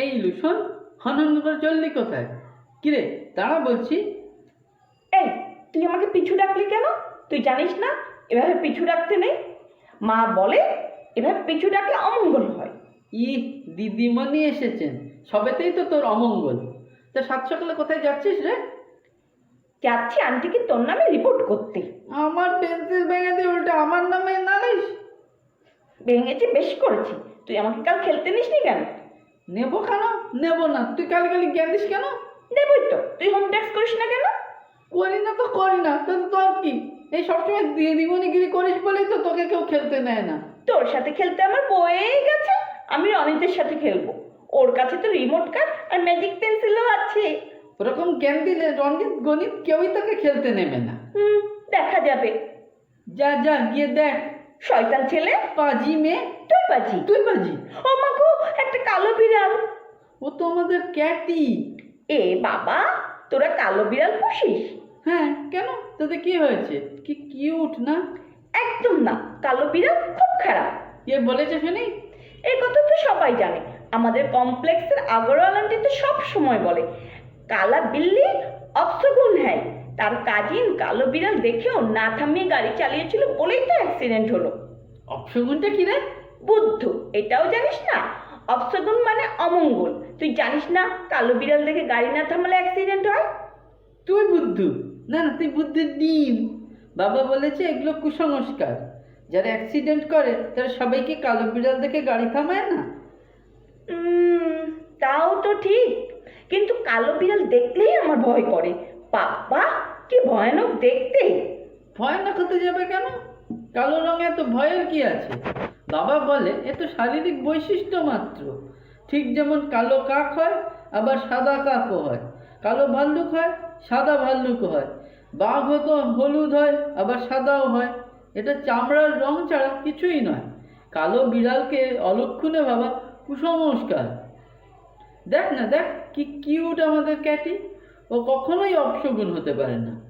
এই লুসন হনন করে চললি কোথায়? কিরে দাঁড়া বলছি। এই তুই আমাকে পিছু ডাকলি কেন? তুই জানিস না এভাবে পিছু ডাকতে নেই? মা বলে এভাবে পিছু ডাকলে অমঙ্গল হয়। ই দিদিমণি এসেছেন সবেতেই তো তোর অমঙ্গল। তা সাত সকালে কোথায় যাচ্ছিস রে? যাচ্ছি আন্টিকে তোর নামে রিপোর্ট করতে। আমার পেন্সিল ভেঙে দিয়ে উল্টে আমার নামে নালিশ। ভেঙেছি বেশ করেছি। তুই আমাকে কাল খেলতে নিসনি কেন? নেব কেন? নেব না। তুই কালি কালি জ্ঞান দিস কেন? দেবই তো। তুই হোম ট্যাক্স করিস না কেন? করি না তো করি না। তো তোর কি? এই সবসময় দিদিমণিগিরি করিস বলেই তো তোকে কেউ খেলতে নেয় না। তোর সাথে খেলতে আমার বয়েই গেছে। আমি রনিতের সাথে খেলব। ওর কাছে তো রিমোট কার্ড আর ম্যাজিক পেন্সিলও আছে। ওরকম জ্ঞান দিলে রঞ্জিত গণিত কেউই তোকে খেলতে নেবে না। হুম দেখা যাবে। যা যা গিয়ে দেখ। শয়তান ছেলে। পাজি মেয়ে। তুই বাজি তুই পাজি। ও মা গো একটা কালো বিড়াল। ও তো আমাদের ক্যাটি। এ বাবা তোরা কালো বিড়াল পুষিস? হ্যাঁ কেন? তাতে কি হয়েছে? কি কিউট না? একদম না কালো বিড়াল খুব খারাপ। কে বলেছে শুনি? এই কথা তো সবাই জানে। আমাদের কমপ্লেক্সের আগরওয়াল আন্টি তো সব সময় বলে কালা বিল্লি অপসগুন হ্যায়। তার কাজিন কালো বিড়াল দেখেও না থামিয়ে গাড়ি চালিয়েছিল বলেই তো অ্যাক্সিডেন্ট হলো। অপশগুনটা কি রে? বুদ্ধ এটাও জানিস না? অপসগুন মানে অমঙ্গল। তুই জানিস না কালো বিড়াল দেখে গাড়ি না থামালে অ্যাক্সিডেন্ট হয়? তুই বুদ্ধু। না না তুই বুদ্ধির ডিম। বাবা বলেছে এগুলো কুসংস্কার। যারা অ্যাক্সিডেন্ট করে তারা সবাইকে কালো বিড়াল দেখে গাড়ি থামায় না। তাও তো ঠিক। কিন্তু কালো বিড়াল দেখলেই আমার ভয় করে। বাবা কি ভয়ানক দেখতে। ভয়ানক হতে যাবে কেন? কালো রঙে এত ভয়ের কি আছে? বাবা বলে, এ তো শারীরিক বৈশিষ্ট্য মাত্র। ঠিক যেমন কালো কাক হয়, আবার সাদা কাকও হয়। কালো ভাল্লুক হয়, সাদা ভাল্লুকও হয়। বাঘ তো হলুদ হয়, আবার সাদাও হয়। এটা চামড়ার রং ছাড়া কিছুই নয়। কালো বিড়ালকে অলক্ষণে ভাবা কুসংস্কার। দেখ না, দেখ, কি কিউট আমাদের ক্যাটি। ও কখনোই অপশগুন হতে পারে না।